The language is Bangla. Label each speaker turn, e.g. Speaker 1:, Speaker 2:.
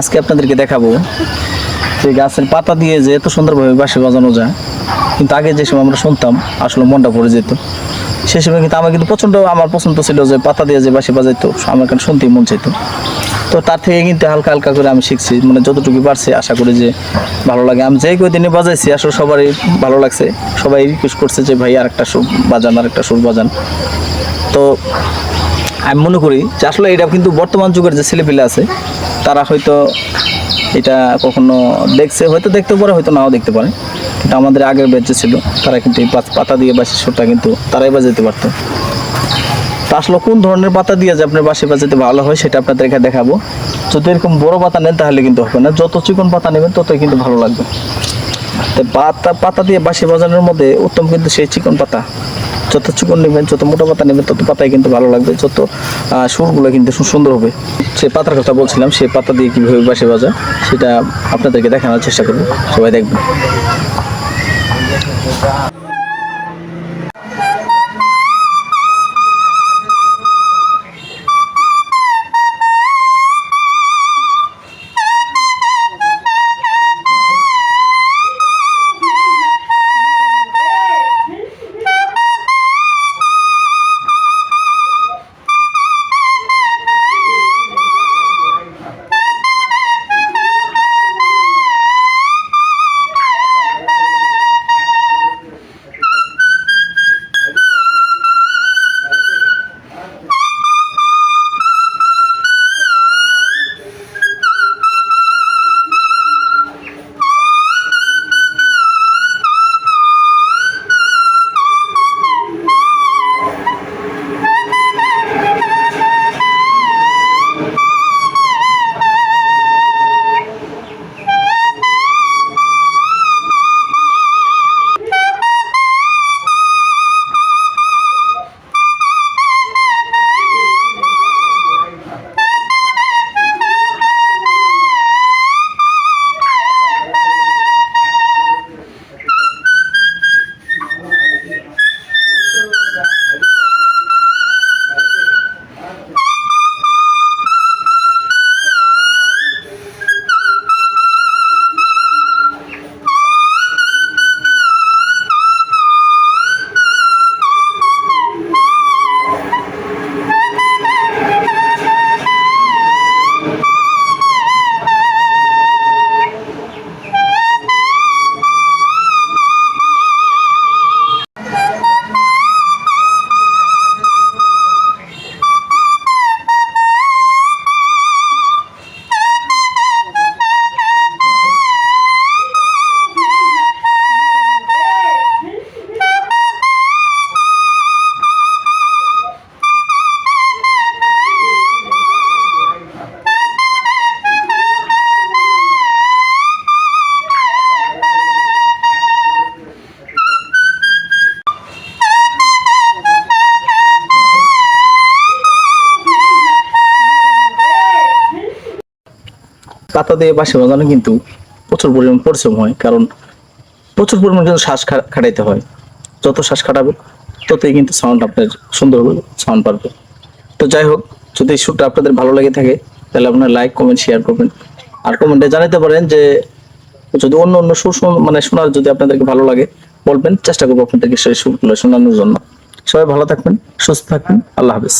Speaker 1: আজকে আপনাদেরকে দেখাবো যে গাছের পাতা দিয়ে যে এত সুন্দরভাবে বাঁশি বাজানো যায়, কিন্তু আগে যে সময় আমরা শুনতাম, আসলে মনটা পড়ে যেত। সে সময় কিন্তু আমার কিন্তু প্রচণ্ড, আমার পছন্দ ছিল যে পাতা দিয়ে যে বাঁশি বাজাইতো আমার কারণ শুনতেই মন চাইতো। তো তার থেকে কিন্তু হালকা হালকা করে আমি শিখছি মানে যতটুকু পারছি, আশা করি যে ভালো লাগে। আমি যেই কদিনে বাজাইছি, আসলে সবারই ভালো লাগছে। সবাই রিকোয়েস্ট করছে যে, ভাই আর একটা সুর বাজান আর একটা সুর বাজান। তো আমি মনে করি যে, আসলে এটা কিন্তু বর্তমান যুগের যে ছেলেপিলে আছে তারা হয়তো এটা কখনো দেখছে, হয়তো দেখতে পারে, হয়তো নাও দেখতে পারে। কিন্তু আমাদের আগের বেঁচে ছিল, তারা কিন্তু এই পাতা দিয়ে বাসি সুরটা কিন্তু তারাই বাজাতে পারতো। তা আসলে কোন ধরনের পাতা দিয়ে যে আপনার বাসি বাজাতে ভালো হয় সেটা আপনাদেরকে দেখাবো। যদি এরকম বড় পাতা নেন তাহলে কিন্তু হবে না। যত চিকন পাতা নেবেন, ততই কিন্তু ভালো লাগবে। তো পাতা পাতা দিয়ে বাঁশি বাজানোর মধ্যে উত্তম কিন্তু সেই চিকন পাতা। যত চিকন নেবেন, যত মোটা পাতা নেবেন, তত পাতায় কিন্তু ভালো লাগবে, যত সুরগুলো কিন্তু সুন্দর হবে। সে পাতার কথা বলছিলাম, সে পাতা দিয়ে কীভাবে বাসে বাজা, সেটা আপনাদেরকে দেখানোর চেষ্টা করব। সবাই দেখবেন। পাতা দিয়ে বাঁশি বাজানো কিন্তু প্রচুর পরিমাণ পরিশ্রম হয়, কারণ প্রচুর পরিমাণ কিন্তু শ্বাস খাটাইতে হয়। যত শ্বাস খাটাবে, ততই কিন্তু সাউন্ড আপনার সুন্দর সাউন্ড পারবে তো যাই হোক, যদি সুরটা আপনাদের ভালো লেগে থাকে, তাহলে আপনার লাইক কমেন্ট শেয়ার করবেন। আর কমেন্টে জানাতে পারেন যে, যদি অন্য অন্য সুর মানে শোনার যদি আপনাদেরকে ভালো লাগে, বলবেন, চেষ্টা করব আপনাদেরকে সেই সুরগুলো শোনানোর জন্য। সবাই ভালো থাকবেন, সুস্থ থাকবেন, আল্লাহ হাফিজ।